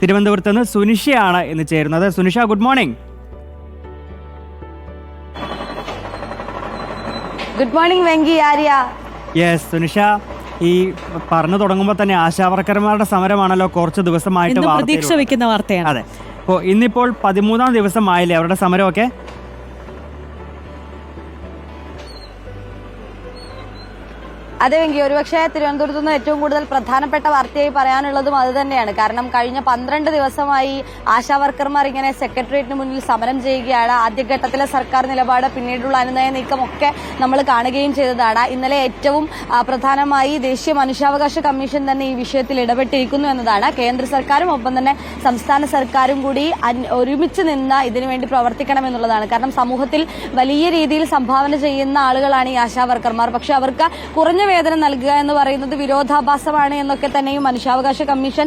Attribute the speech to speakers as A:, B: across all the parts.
A: തിരുവനന്തപുരത്ത് നിന്ന് സുനിഷയാണ് ഇന്ന് ചേരുന്നത്. Sunisha good morning
B: good morning Venki Arya
A: yes Sunisha ഈ പറഞ്ഞു തുടങ്ങുമ്പോൾ തന്നെ ആശാവർക്കർമാരുടെ സമരമാണല്ലോ കുറച്ച് ദിവസമായിട്ട്
C: പ്രതീക്ഷ വെക്കുന്ന വാർത്തയാണ്.
A: അതെ. അപ്പോൾ ഇന്നിപ്പോൾ പതിമൂന്നാം ദിവസമായില്ലേ അവരുടെ സമരമൊക്കെ?
B: അതെ വെങ്കി ഒരുപക്ഷെ തിരുവനന്തപുരത്ത് നിന്ന് ഏറ്റവും കൂടുതൽ പ്രധാനപ്പെട്ട വാർത്തയായി പറയാനുള്ളതും അത് തന്നെയാണ്. കാരണം കഴിഞ്ഞ പന്ത്രണ്ട് ദിവസമായി ആശാ വർക്കർമാർ ഇങ്ങനെ സെക്രട്ടേറിയറ്റിന് മുന്നിൽ സമരം ചെയ്യുകയാണ്. ആദ്യഘട്ടത്തിലെ സർക്കാർ നിലപാട് പിന്നീടുള്ള അനുനയ നീക്കമൊക്കെ നമ്മൾ കാണുകയും ചെയ്തതാണ്. ഇന്നലെ ഏറ്റവും പ്രധാനമായി ദേശീയ മനുഷ്യാവകാശ കമ്മീഷൻ തന്നെ ഈ വിഷയത്തിൽ ഇടപെട്ടിരിക്കുന്നു എന്നതാണ്. കേന്ദ്ര സർക്കാരും ഒപ്പം തന്നെ സംസ്ഥാന സർക്കാരും കൂടി ഒരുമിച്ച് നിന്ന് ഇതിനുവേണ്ടി പ്രവർത്തിക്കണമെന്നുള്ളതാണ് കാരണം സമൂഹത്തിൽ വലിയ രീതിയിൽ സംഭാവന ചെയ്യുന്ന ആളുകളാണ് ഈ ആശാ വർക്കർമാർ. പക്ഷെ അവർക്ക് കുറഞ്ഞ വേതനം നൽകുക എന്ന് പറയുന്നത് വിരോധാഭാസമാണ് എന്നൊക്കെ തന്നെയും മനുഷ്യാവകാശ കമ്മീഷൻ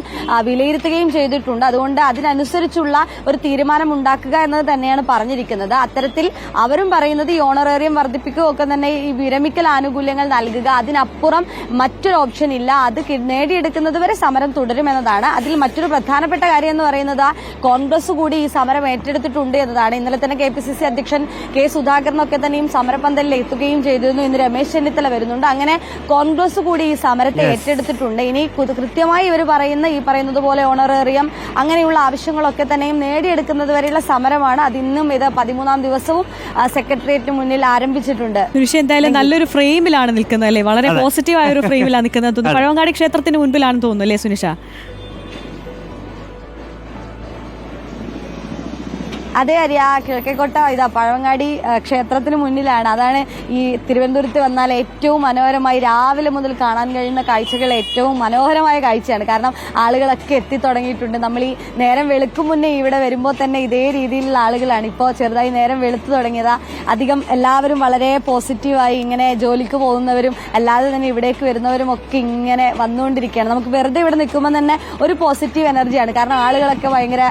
B: വിലയിരുത്തുകയും ചെയ്തിട്ടുണ്ട്. അതുകൊണ്ട് അതിനനുസരിച്ചുള്ള ഒരു തീരുമാനം ഉണ്ടാക്കുക എന്നത് തന്നെയാണ് പറഞ്ഞിരിക്കുന്നത്. അത്തരത്തിൽ അവരും പറയുന്നത് ഈ ഓണറേറിയം വർദ്ധിപ്പിക്കുക ഒക്കെ തന്നെ ഈ വിരമിക്കൽ ആനുകൂല്യങ്ങൾ നൽകുക അതിനപ്പുറം മറ്റൊരു ഓപ്ഷൻ ഇല്ല. അത് നേടിയെടുക്കുന്നത് വരെ സമരം തുടരുമെന്നതാണ് അതിൽ മറ്റൊരു പ്രധാനപ്പെട്ട കാര്യം എന്ന് പറയുന്നത് കോൺഗ്രസ് കൂടി ഈ സമരം ഏറ്റെടുത്തിട്ടുണ്ട് എന്നതാണ്. ഇന്നലെ തന്നെ കെ പി സി സി അധ്യക്ഷൻ കെ സുധാകരനൊക്കെ തന്നെയും സമരപന്തലിൽ എത്തുകയും ചെയ്തിരുന്നു. ഇന്ന് രമേശ് ചെന്നിത്തല വരുന്നുണ്ട്. അങ്ങനെ കോൺഗ്രസ് കൂടി ഈ സമരത്തെ ഏറ്റെടുത്തിട്ടുണ്ട്. ഇനി കൃത്യമായി ഇവർ പറയുന്ന ഈ പറയുന്നത് പോലെ ഓണറേറിയം അങ്ങനെയുള്ള ആവശ്യങ്ങളൊക്കെ തന്നെയും നേടിയെടുക്കുന്നത് വരെയുള്ള സമരമാണ്. അതിന്നും ഇന്നും ഇത് പതിമൂന്നാം ദിവസവും സെക്രട്ടേറിയറ്റിന് മുന്നിൽ ആരംഭിച്ചിട്ടുണ്ട്.
C: സുനിഷ എന്തായാലും നല്ലൊരു ഫ്രെയിമിലാണ് നിൽക്കുന്നത് അല്ലേ? വളരെ പോസിറ്റീവായ ഒരു ഫ്രെയിമിലാണ് നിൽക്കുന്നത് പഴവങ്ങാടി ക്ഷേത്രത്തിന് മുൻപിലാണെന്ന് തോന്നുന്നു അല്ലേ സുനിഷ?
B: അതെ അറിയാ കിഴക്കേക്കോട്ട ഇതാ പഴവങ്ങാടി ക്ഷേത്രത്തിന് മുന്നിലാണ്. അതാണ് ഈ തിരുവനന്തപുരത്ത് വന്നാൽ ഏറ്റവും മനോഹരമായി രാവിലെ മുതൽ കാണാൻ കഴിയുന്ന കാഴ്ചകൾ ഏറ്റവും മനോഹരമായ കാഴ്ചയാണ്. കാരണം ആളുകളൊക്കെ എത്തിത്തുടങ്ങിയിട്ടുണ്ട് നമ്മൾ ഈ നേരം വെളുക്കും മുന്നേ ഇവിടെ വരുമ്പോൾ തന്നെ ഇതേ രീതിയിലുള്ള ആളുകളാണ്. ഇപ്പോൾ ചെറുതായി നേരം വെളുത്തു തുടങ്ങിയതാ. അധികം എല്ലാവരും വളരെ പോസിറ്റീവായി ഇങ്ങനെ ജോലിക്ക് പോകുന്നവരും അല്ലാതെ തന്നെ ഇവിടേക്ക് വരുന്നവരും ഒക്കെ ഇങ്ങനെ വന്നുകൊണ്ടിരിക്കുകയാണ്. നമുക്ക് വെറുതെ ഇവിടെ നിൽക്കുമ്പോൾ തന്നെ ഒരു പോസിറ്റീവ് എനർജിയാണ്. കാരണം ആളുകളൊക്കെ ഭയങ്കര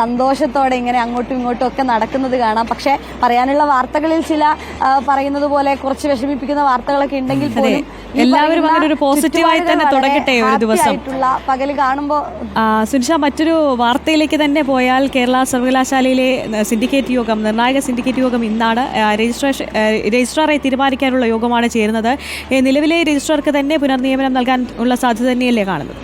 B: സന്തോഷത്തോടെ ഇങ്ങനെ അങ്ങോട്ടും ഇങ്ങോട്ടും ഒക്കെ നടക്കുന്നത് കാണാം. പക്ഷെ പറയാനുള്ള വാർത്തകളിൽ ചില പറയുന്നത് പോലെ കുറച്ച് വിഷമിപ്പിക്കുന്ന വാർത്തകളൊക്കെ ഉണ്ടെങ്കിൽ പോലും
C: എല്ലാവരും അങ്ങനെ ഒരു പോസിറ്റീവായി തന്നെ തുടങ്ങട്ടെ ഒരു ദിവസം.
B: പകൽ കാണുമ്പോൾ
C: സുനിഷ മറ്റൊരു വാർത്തയിലേക്ക് തന്നെ പോയാൽ കേരള സർവകലാശാലയിലെ സിൻഡിക്കേറ്റ് യോഗം നിർണായക സിൻഡിക്കേറ്റ് യോഗം ഇന്നാണ് രജിസ്ട്രേഷൻ രജിസ്ട്രാറെ തീരുമാനിക്കാനുള്ള യോഗമാണ് ചേരുന്നത്. നിലവിലെ രജിസ്ട്രാർക്ക് തന്നെ പുനർനിയമനം നൽകാൻ ഉള്ള സാധ്യത തന്നെയല്ലേ കാണുന്നത്?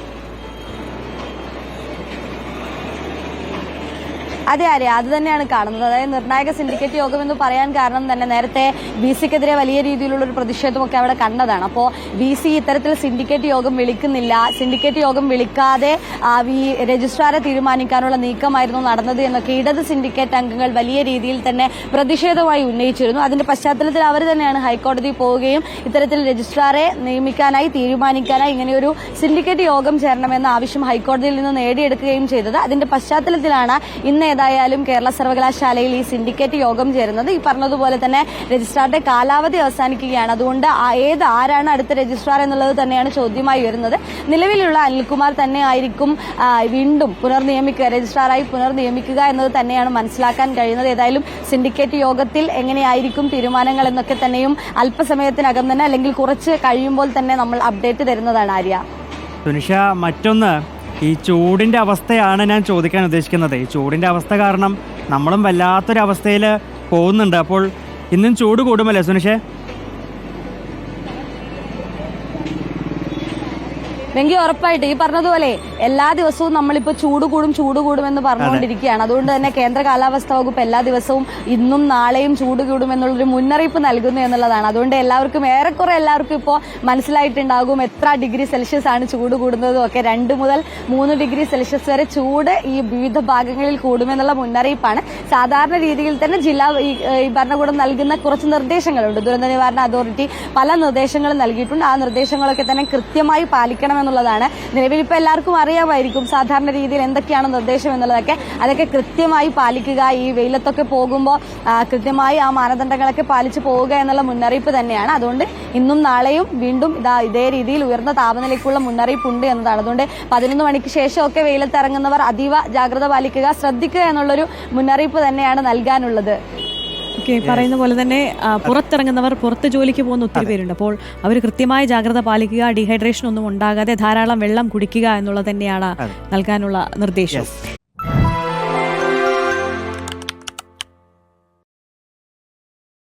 B: അതെ അതെ. അത് തന്നെയാണ് കാണുന്നത്. അതായത് നിർണായക സിൻഡിക്കേറ്റ് യോഗം എന്ന് പറയാൻ കാരണം തന്നെ നേരത്തെ ബി സിക്കെതിരെ വലിയ രീതിയിലുള്ള ഒരു പ്രതിഷേധമൊക്കെ അവിടെ കണ്ടതാണ്. അപ്പോൾ ബി സി ഇത്തരത്തിൽ സിൻഡിക്കേറ്റ് യോഗം വിളിക്കുന്നില്ല. സിൻഡിക്കേറ്റ് യോഗം വിളിക്കാതെ ഈ രജിസ്ട്രാറെ തീരുമാനിക്കാനുള്ള നീക്കമായിരുന്നു നടന്നത് എന്നൊക്കെ ഇടത് സിൻഡിക്കേറ്റ് അംഗങ്ങൾ വലിയ രീതിയിൽ തന്നെ പ്രതിഷേധമായി ഉന്നയിച്ചിരുന്നു. അതിന്റെ പശ്ചാത്തലത്തിൽ അവർ തന്നെയാണ് ഹൈക്കോടതി പോവുകയും ഇത്തരത്തിൽ രജിസ്ട്രാറെ നിയമിക്കാനായി തീരുമാനിക്കാനായി ഇങ്ങനെയൊരു സിൻഡിക്കേറ്റ് യോഗം ചേരണമെന്ന ആവശ്യം ഹൈക്കോടതിയിൽ നിന്ന് നേടിയെടുക്കുകയും ചെയ്തത്. അതിന്റെ പശ്ചാത്തലത്തിലാണ് ഇന്ന് ഏതായാലും കേരള സർവകലാശാലയിൽ ഈ സിൻഡിക്കേറ്റ് യോഗം ചേരുന്നത്. ഈ പറഞ്ഞതുപോലെ തന്നെ രജിസ്ട്രാറുടെ കാലാവധി അവസാനിക്കുകയാണ്. അതുകൊണ്ട് ഏത് ആരാണ് അടുത്ത രജിസ്ട്രാർ എന്നുള്ളത് തന്നെയാണ് ചോദ്യമായി വരുന്നത്. നിലവിലുള്ള അനിൽകുമാർ തന്നെ ആയിരിക്കും വീണ്ടും പുനർനിയമിക്കുക രജിസ്ട്രാറായി പുനർനിയമിക്കുക എന്നത് തന്നെയാണ് മനസ്സിലാക്കാൻ കഴിയുന്നത്. ഏതായാലും സിൻഡിക്കേറ്റ് യോഗത്തിൽ എങ്ങനെയായിരിക്കും തീരുമാനങ്ങൾ എന്നൊക്കെ തന്നെയും അല്പസമയത്തിനകം തന്നെ അല്ലെങ്കിൽ കുറച്ച് കഴിയുമ്പോൾ തന്നെ നമ്മൾ അപ്ഡേറ്റ് തരുന്നതാണ് ആര്യ.
A: സുനിഷ മറ്റൊന്ന് ഈ ചൂടിന്റെ അവസ്ഥയാണ് ഞാൻ ചോദിക്കാൻ ഉദ്ദേശിക്കുന്നത്. ഈ ചൂടിന്റെ അവസ്ഥ കാരണം നമ്മളും വല്ലാത്തൊരവസ്ഥയിൽ പോകുന്നുണ്ട്. അപ്പോൾ ഇന്നും ചൂട് കൂടുമല്ലേ സുനിഷേ?
B: വെങ്കി ഉറപ്പായിട്ട് ഈ പറഞ്ഞതുപോലെ എല്ലാ ദിവസവും നമ്മളിപ്പോ ചൂട് കൂടും ചൂട് കൂടും എന്ന് പറഞ്ഞുകൊണ്ടിരിക്കുകയാണ്. അതുകൊണ്ട് തന്നെ കേന്ദ്ര കാലാവസ്ഥ വകുപ്പ് എല്ലാ ദിവസവും ഇന്നും നാളെയും ചൂട് കൂടും എന്നുള്ളൊരു മുന്നറിയിപ്പ് നൽകുന്നു എന്നുള്ളതാണ്. അതുകൊണ്ട് എല്ലാവർക്കും ഏറെക്കുറെ എല്ലാവർക്കും ഇപ്പോൾ മനസ്സിലായിട്ടുണ്ടാകും എത്ര ഡിഗ്രി സെൽഷ്യസ് ആണ് ചൂട് കൂടുന്നതും ഒക്കെ. രണ്ട് മുതൽ മൂന്ന് ഡിഗ്രി സെൽഷ്യസ് വരെ ചൂട് ഈ വിവിധ ഭാഗങ്ങളിൽ കൂടുമെന്നുള്ള മുന്നറിയിപ്പാണ്. സാധാരണ രീതിയിൽ തന്നെ ജില്ലാ ഈ ഭരണകൂടം നൽകുന്ന കുറച്ച് നിർദ്ദേശങ്ങളുണ്ട്. ദുരന്ത നിവാരണ അതോറിറ്റി പല നിർദ്ദേശങ്ങളും നൽകിയിട്ടുണ്ട്. ആ നിർദ്ദേശങ്ങളൊക്കെ തന്നെ കൃത്യമായി പാലിക്കണം എന്നുള്ളതാണ്. നിലവിൽ ഇപ്പോൾ എല്ലാവർക്കും അറിയാമായിരിക്കും സാധാരണ രീതിയിൽ എന്തൊക്കെയാണ് നിർദ്ദേശം എന്നുള്ളതൊക്കെ. അതൊക്കെ കൃത്യമായി പാലിക്കുക. ഈ വെയിലത്തൊക്കെ പോകുമ്പോൾ കൃത്യമായി ആ മാനദണ്ഡങ്ങളൊക്കെ പാലിച്ചു പോവുക എന്നുള്ള മുന്നറിയിപ്പ് തന്നെയാണ്. അതുകൊണ്ട് ഇന്നും നാളെയും വീണ്ടും ഇതാ ഇതേ രീതിയിൽ ഉയർന്ന താപനിലയ്ക്കുള്ള മുന്നറിയിപ്പ് ഉണ്ട് എന്നതാണ്. അതുകൊണ്ട് പതിനൊന്ന് മണിക്ക് ശേഷമൊക്കെ വെയിലത്ത് ഇറങ്ങുന്നവർ അതീവ ജാഗ്രത പാലിക്കുക ശ്രദ്ധിക്കുക എന്നുള്ളൊരു മുന്നറിയിപ്പ് തന്നെയാണ് നൽകാനുള്ളത്.
C: ഓക്കെ പറയുന്ന പോലെ തന്നെ പുറത്തിറങ്ങുന്നവർ പുറത്ത് ജോലിക്ക് പോകുന്ന ഒത്തിരി പേരുണ്ട്. അപ്പോൾ അവർ കൃത്യമായ ജാഗ്രത പാലിക്കുക ഡീഹൈഡ്രേഷൻ ഒന്നും ഉണ്ടാകാതെ ധാരാളം വെള്ളം കുടിക്കുക എന്നുള്ളത് തന്നെയാണ്. നൽകാനുള്ള നിർദ്ദേശം.